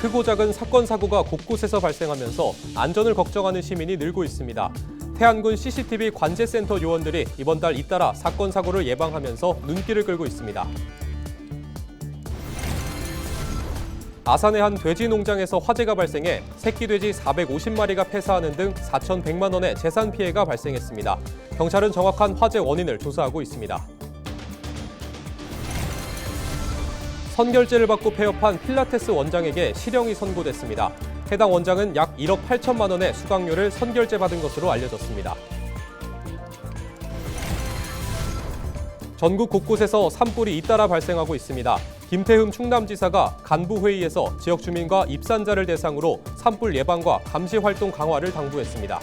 크고 작은 사건 사고가 곳곳에서 발생하면서 안전을 걱정하는 시민이 늘고 있습니다. 태안군 CCTV 관제센터 요원들이 이번 달 잇따라 사건 사고를 예방하면서 눈길을 끌고 있습니다. 아산의 한 돼지 농장에서 화재가 발생해 새끼 돼지 450마리가 폐사하는 등 4,100만 원의 재산 피해가 발생했습니다. 경찰은 정확한 화재 원인을 조사하고 있습니다. 선결제를 받고 폐업한 필라테스 원장에게 실형이 선고됐습니다. 해당 원장은 약 1억 8천만 원의 수강료를 선결제 받은 것으로 알려졌습니다. 전국 곳곳에서 산불이 잇따라 발생하고 있습니다. 김태흠 충남지사가 간부회의에서 지역 주민과 입산자를 대상으로 산불 예방과 감시 활동 강화를 당부했습니다.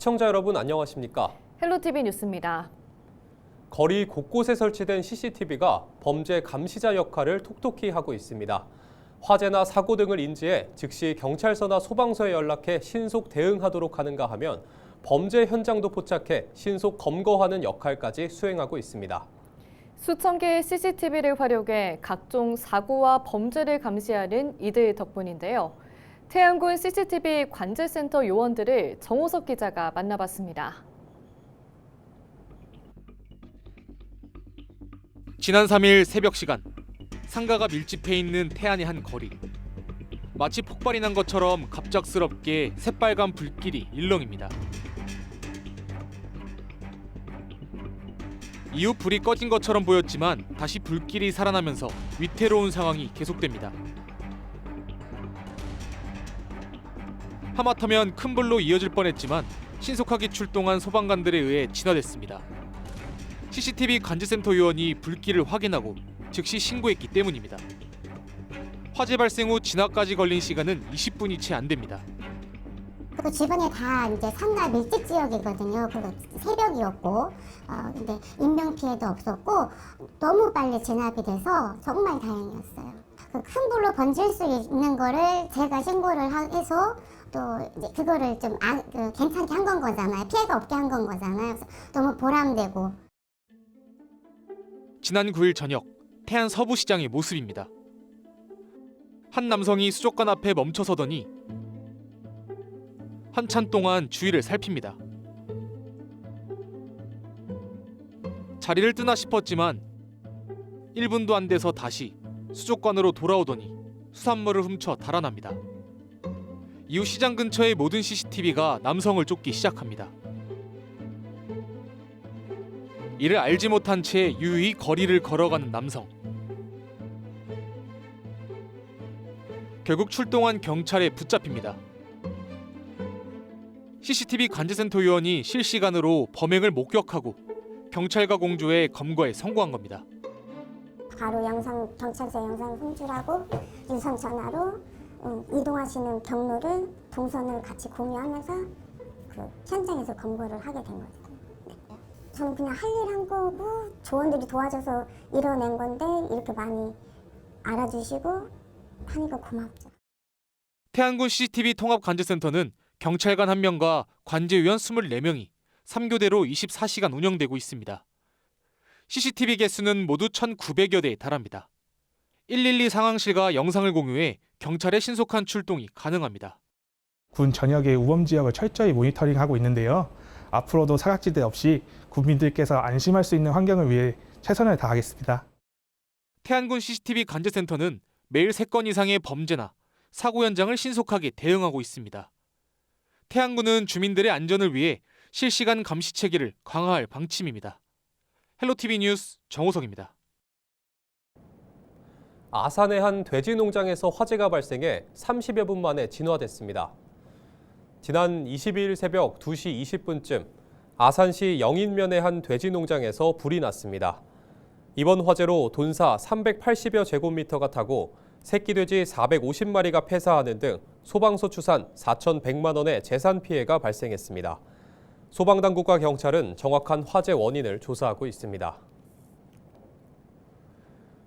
시청자 여러분 안녕하십니까? 헬로티비 뉴스입니다. 거리 곳곳에 설치된 CCTV가 범죄 감시자 역할을 톡톡히 하고 있습니다. 화재나 사고 등을 인지해 즉시 경찰서나 소방서에 연락해 신속 대응하도록 하는가 하면 범죄 현장도 포착해 신속 검거하는 역할까지 수행하고 있습니다. 수천 개의 CCTV를 활용해 각종 사고와 범죄를 감시하는 이들 덕분인데요. 태안군 CCTV 관제센터 요원들을 정호석 기자가 만나봤습니다. 지난 3일 새벽 시간 상가가 밀집해 있는 태안의 한 거리 마치 폭발이 난 것처럼 갑작스럽게 새빨간 불길이 일렁입니다. 이후 불이 꺼진 것처럼 보였지만 다시 불길이 살아나면서 위태로운 상황이 계속됩니다. 하마터면 큰 불로 이어질 뻔했지만 신속하게 출동한 소방관들에 의해 진화됐습니다. CCTV 관제센터 요원이 불길을 확인하고 즉시 신고했기 때문입니다. 화재 발생 후 진화까지 걸린 시간은 20분이 채 안 됩니다. 그 주변에 다 이제 상가 밀집 지역이거든요. 그거 새벽이었고, 어, 근데 인명 피해도 없었고 너무 빨리 진압이 돼서 정말 다행이었어요. 그 큰 불로 번질 수 있는 거를 제가 신고를 하- 해서 또 이제 그거를 좀 안, 그 괜찮게 한 건 거잖아요. 피해가 없게 한 건 거잖아요. 그래서 너무 보람되고. 지난 9일 저녁 태안 서부시장의 모습입니다. 한 남성이 수족관 앞에 멈춰서더니 한참 동안 주위를 살핍니다. 자리를 뜨나 싶었지만 1분도 안 돼서 다시 수족관으로 돌아오더니 수산물을 훔쳐 달아납니다. 이후 시장 근처의 모든 CCTV가 남성을 쫓기 시작합니다. 이를 알지 못한 채 유유히 거리를 걸어가는 남성. 결국 출동한 경찰에 붙잡힙니다. CCTV 관제센터 요원이 실시간으로 범행을 목격하고 경찰과 공조해 검거에 성공한 겁니다. 바로 영상 경찰서 영상 송출하고 유선 전화로 음, 이동하시는 경로를 동선을 같이 공유하면서 그 현장에서 검거를 하게 된 거죠. 네. 저는 그냥 할 일 한 거고 조원들이 도와줘서 이뤄낸 건데 이렇게 많이 알아주시고 하니까 고맙죠. 태안군 CCTV 통합 관제센터는 경찰관 1명과 관제위원 24명이 3교대로 24시간 운영되고 있습니다. CCTV 개수는 모두 1,900여 대에 달합니다. 112 상황실과 영상을 공유해 경찰의 신속한 출동이 가능합니다. 군 전역의 우범 지역을 철저히 모니터링하고 있는데요. 앞으로도 사각지대 없이 국민들께서 안심할 수 있는 환경을 위해 최선을 다하겠습니다. 태안군 CCTV 관제센터는 매일 3건 이상의 범죄나 사고 현장을 신속하게 대응하고 있습니다. 태안군은 주민들의 안전을 위해 실시간 감시 체계를 강화할 방침입니다. 헬로티비 뉴스 정호석입니다. 아산의 한 돼지 농장에서 화재가 발생해 30여 분 만에 진화됐습니다. 지난 22일 새벽 2시 20분쯤 아산시 영인면의 한 돼지 농장에서 불이 났습니다. 이번 화재로 돈사 380여 제곱미터가 타고 새끼 돼지 450마리가 폐사하는 등 소방서 추산 4,100만 원의 재산 피해가 발생했습니다. 소방당국과 경찰은 정확한 화재 원인을 조사하고 있습니다.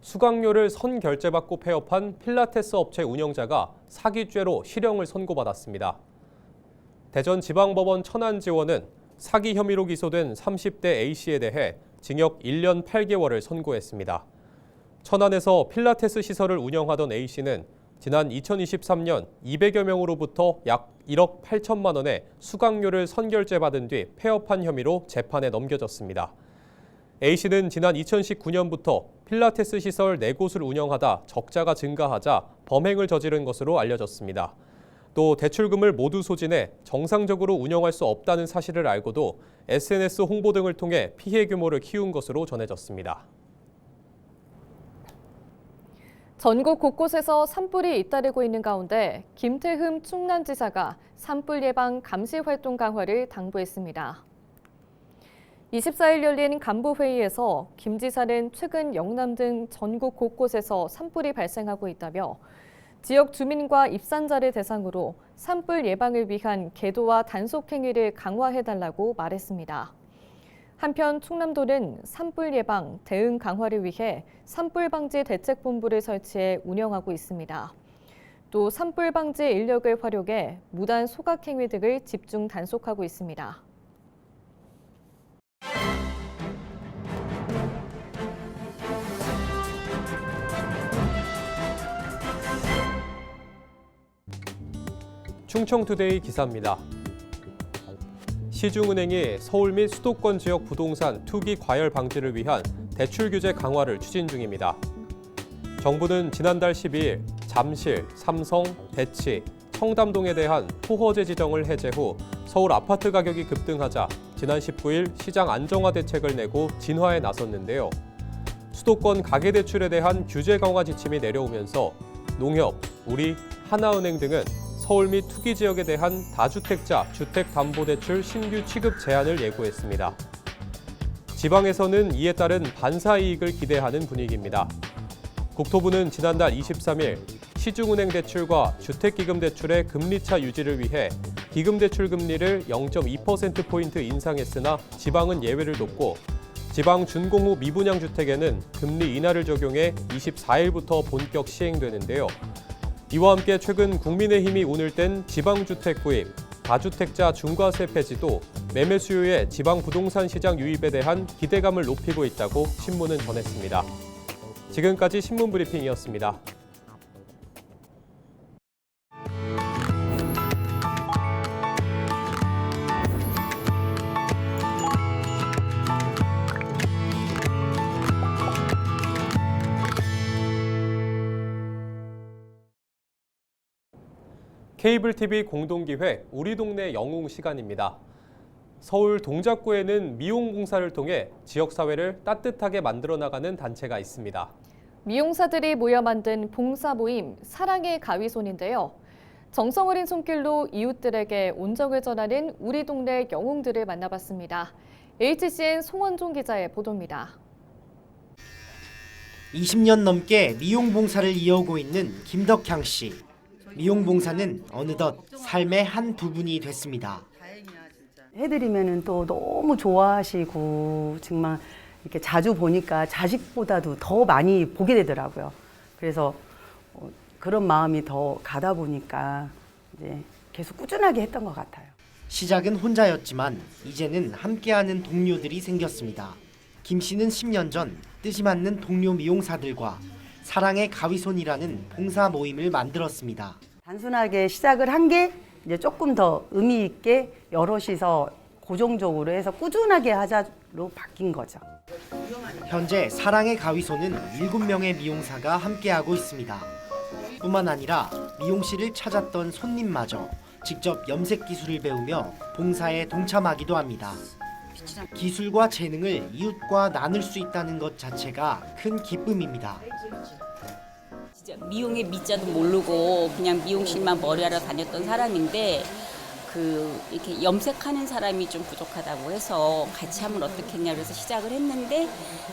수강료를 선결제받고 폐업한 필라테스 업체 운영자가 사기죄로 실형을 선고받았습니다. 대전지방법원 천안지원은 사기 혐의로 기소된 30대 A씨에 대해 징역 1년 8개월을 선고했습니다. 천안에서 필라테스 시설을 운영하던 A씨는 지난 2023년 200여 명으로부터 약 1억 8천만 원의 수강료를 선결제받은 뒤 폐업한 혐의로 재판에 넘겨졌습니다. A씨는 지난 2019년부터 필라테스 시설 4곳을 운영하다 적자가 증가하자 범행을 저지른 것으로 알려졌습니다. 또 대출금을 모두 소진해 정상적으로 운영할 수 없다는 사실을 알고도 SNS 홍보 등을 통해 피해 규모를 키운 것으로 전해졌습니다. 전국 곳곳에서 산불이 잇따르고 있는 가운데 김태흠 충남지사가 산불 예방 감시 활동 강화를 당부했습니다. 24일 열린 간부회의에서 김 지사는 최근 영남 등 전국 곳곳에서 산불이 발생하고 있다며 지역 주민과 입산자를 대상으로 산불 예방을 위한 계도와 단속 행위를 강화해달라고 말했습니다. 한편 충남도는 산불 예방, 대응 강화를 위해 산불 방지 대책본부를 설치해 운영하고 있습니다. 또 산불 방지 인력을 활용해 무단 소각 행위 등을 집중 단속하고 있습니다. 충청투데이 기사입니다. 시중은행이 서울 및 수도권 지역 부동산 투기 과열 방지를 위한 대출 규제 강화를 추진 중입니다. 정부는 지난달 12일 잠실, 삼성, 대치, 청담동에 대한 토허제 지정을 해제 후 서울 아파트 가격이 급등하자 지난 19일 시장 안정화 대책을 내고 진화에 나섰는데요. 수도권 가계대출에 대한 규제 강화 지침이 내려오면서 농협, 우리, 하나은행 등은 서울 및 투기 지역에 대한 다주택자 주택담보대출 신규 취급 제한을 예고했습니다. 지방에서는 이에 따른 반사이익을 기대하는 분위기입니다. 국토부는 지난달 23일 시중은행 대출과 주택기금 대출의 금리차 유지를 위해 기금 대출 금리를 0.2%포인트 인상했으나 지방은 예외를 뒀고 지방 준공후 미분양 주택에는 금리 인하를 적용해 24일부터 본격 시행되는데요. 이와 함께 최근 국민의힘이 오늘 땐 지방주택 구입, 다주택자 중과세 폐지도 매매 수요의 지방 부동산 시장 유입에 대한 기대감을 높이고 있다고 신문은 전했습니다. 지금까지 신문 브리핑이었습니다. 케이블 TV 공동기회 우리 동네 영웅 시간입니다. 서울 동작구에는 미용 봉사를 통해 지역 사회를 따뜻하게 만들어 나가는 단체가 있습니다. 미용사들이 모여 만든 봉사 모임 사랑의 가위손인데요. 정성 어린 손길로 이웃들에게 온정을 전하는 우리 동네 영웅들을 만나봤습니다. HCN 송원종 기자의 보도입니다. 20년 넘게 미용 봉사를 이어오고 있는 김덕향 씨. 미용 봉사는 어느덧 삶의 한 부분이 됐습니다. 해드리면은 또 너무 좋아하시고 정말 이렇게 자주 보니까 자식보다도 더 많이 보게 되더라고요. 그래서 어, 그런 마음이 더 가다 보니까 이제 계속 꾸준하게 했던 것 같아요. 시작은 혼자였지만 이제는 함께하는 동료들이 생겼습니다. 김 씨는 10년 전 뜻이 맞는 동료 미용사들과 사랑의 가위손이라는 봉사 모임을 만들었습니다. 단순하게 시작을 한 게 이제 조금 더 의미 있게 여럿이서 고정적으로 해서 꾸준하게 하자로 바뀐 거죠. 현재 사랑의 가위손은 7명의 미용사가 함께하고 있습니다. 뿐만 아니라 미용실을 찾았던 손님마저 직접 염색 기술을 배우며 봉사에 동참하기도 합니다. 기술과 재능을 이웃과 나눌 수 있다는 것 자체가 큰 기쁨입니다. 진짜 미용의 미자도 모르고 그냥 미용실만 머리하러 다녔던 사람인데 그 이렇게 염색하는 사람이 좀 부족하다고 해서 같이 하면 어떻겠냐 그래서 시작을 했는데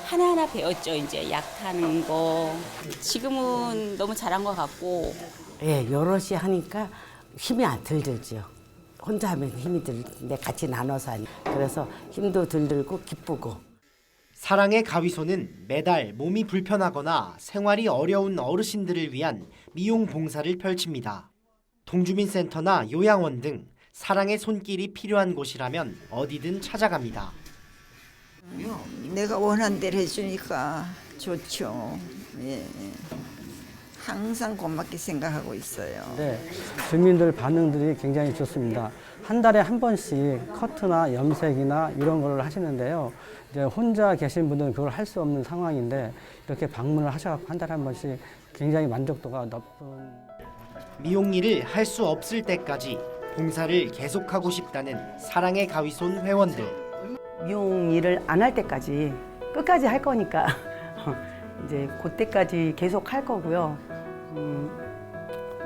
하나하나 배웠죠 이제 약하는 거 지금은 너무 잘한 것 같고 예, 여럿이 하니까 힘이 안 들죠. 혼자 하면 힘이 드는데 같이 나눠서 하니 그래서 힘도 덜 들고 기쁘고 사랑의 가위소는 매달 몸이 불편하거나 생활이 어려운 어르신들을 위한 미용 봉사를 펼칩니다. 동주민센터나 요양원 등 사랑의 손길이 필요한 곳이라면 어디든 찾아갑니다. 내가 원한 대로 해주니까 좋죠. 예. 항상 고맙게 생각하고 있어요. 네, 주민들 반응들이 굉장히 좋습니다. 한 달에 한 번씩 커트나 염색이나 이런 걸 하시는데요. 이제 혼자 계신 분들은 그걸 할 수 없는 상황인데 이렇게 방문을 하셔서 한 달에 한 번씩 굉장히 만족도가 높은 미용 일을 할 수 없을 때까지 봉사를 계속하고 싶다는 사랑의 가위손 회원들. 미용 일을 안 할 때까지 끝까지 할 거니까 이제 그때까지 계속 할 거고요. 음,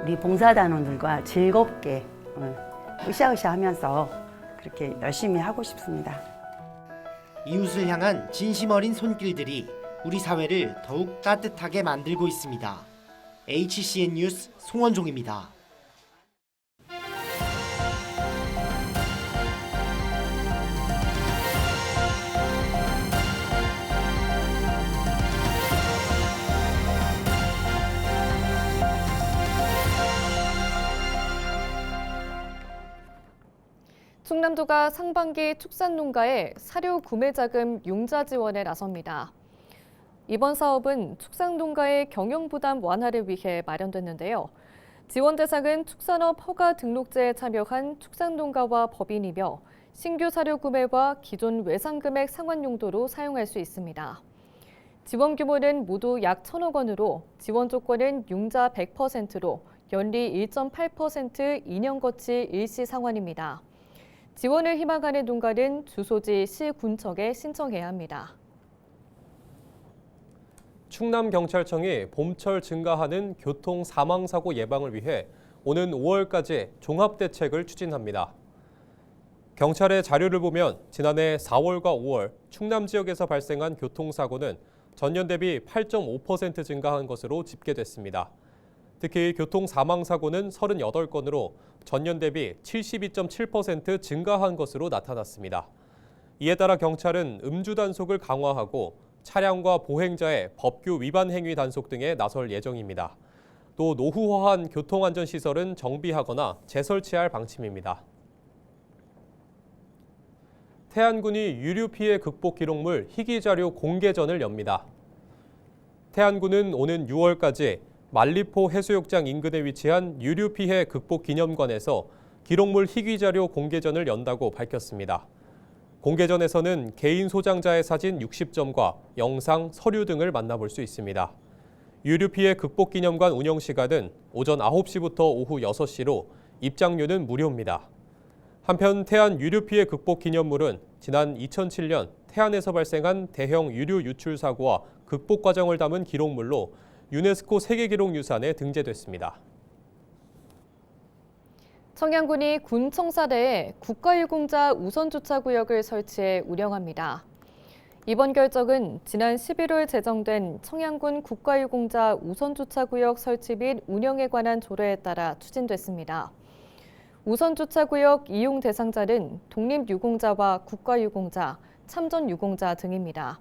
우리 봉사단원들과 즐겁게 어, 으쌰으쌰 하면서 그렇게 열심히 하고 싶습니다. 이웃을 향한 진심 어린 손길들이 우리 사회를 더욱 따뜻하게 만들고 있습니다. HCN 뉴스 송원종입니다. 충남도가 상반기 축산농가에 사료 구매 자금 융자 지원에 나섭니다. 이번 사업은 축산농가의 경영 부담 완화를 위해 마련됐는데요. 지원 대상은 축산업 허가 등록제에 참여한 축산농가와 법인이며 신규 사료 구매와 기존 외상 금액 상환 용도로 사용할 수 있습니다. 지원 규모는 모두 약 1천억 원으로 지원 조건은 융자 100%로 연리 1.8% 2년 거치 일시 상환입니다. 지원을 희망하는 농가는 주소지 시군청에 신청해야 합니다. 충남경찰청이 봄철 증가하는 교통 사망 사고 예방을 위해 오는 5월까지 종합 대책을 추진합니다. 경찰의 자료를 보면 지난해 4월과 5월 충남 지역에서 발생한 교통사고는 전년 대비 8.5% 증가한 것으로 집계됐습니다. 특히 교통 사망 사고는 38건으로 전년 대비 72.7% 증가한 것으로 나타났습니다. 이에 따라 경찰은 음주 단속을 강화하고 차량과 보행자의 법규 위반 행위 단속 등에 나설 예정입니다. 또 노후화한 교통안전시설은 정비하거나 재설치할 방침입니다. 태안군이 유류 피해 극복 기록물 희귀 자료 공개전을 엽니다. 태안군은 오는 6월까지 만리포 해수욕장 인근에 위치한 유류 피해 극복 기념관에서 기록물 희귀 자료 공개전을 연다고 밝혔습니다. 공개전에서는 개인 소장자의 사진 60점과 영상, 서류 등을 만나볼 수 있습니다. 유류 피해 극복 기념관 운영 시간은 오전 9시부터 오후 6시로 입장료는 무료입니다. 한편 태안 유류 피해 극복 기념물은 지난 2007년 태안에서 발생한 대형 유류 유출 사고와 극복 과정을 담은 기록물로 유네스코 세계기록유산에 등재됐습니다. 청양군이 군 청사대에 국가유공자 우선주차구역을 설치해 운영합니다. 이번 결정은 지난 11월 제정된 청양군 국가유공자 우선주차구역 설치 및 운영에 관한 조례에 따라 추진됐습니다. 우선주차구역 이용 대상자는 독립유공자와 국가유공자, 참전유공자 등입니다.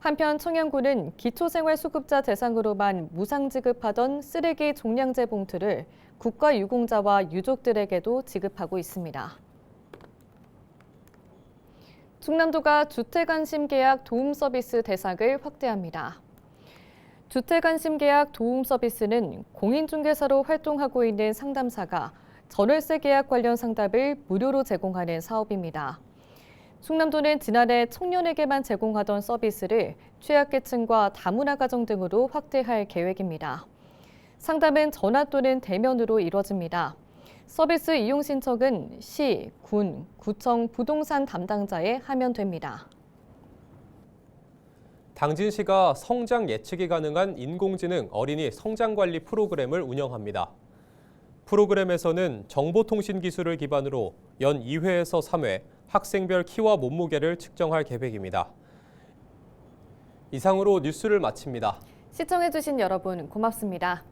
한편 청양군은 기초생활수급자 대상으로만 무상 지급하던 쓰레기 종량제 봉투를 국가유공자와 유족들에게도 지급하고 있습니다. 충남도가 주택안심계약 도움서비스 대상을 확대합니다. 주택안심계약 도움서비스는 공인중개사로 활동하고 있는 상담사가 전월세 계약 관련 상담을 무료로 제공하는 사업입니다. 충남도는 지난해 청년에게만 제공하던 서비스를 취약계층과 다문화 가정 등으로 확대할 계획입니다. 상담은 전화 또는 대면으로 이뤄집니다. 서비스 이용 신청은 시, 군, 구청 부동산 담당자에 하면 됩니다. 당진시가 성장 예측이 가능한 인공지능 어린이 성장관리 프로그램을 운영합니다. 프로그램에서는 정보통신 기술을 기반으로 연 2회에서 3회 학생별 키와 몸무게를 측정할 계획입니다. 이상으로 뉴스를 마칩니다. 시청해주신 여러분 고맙습니다.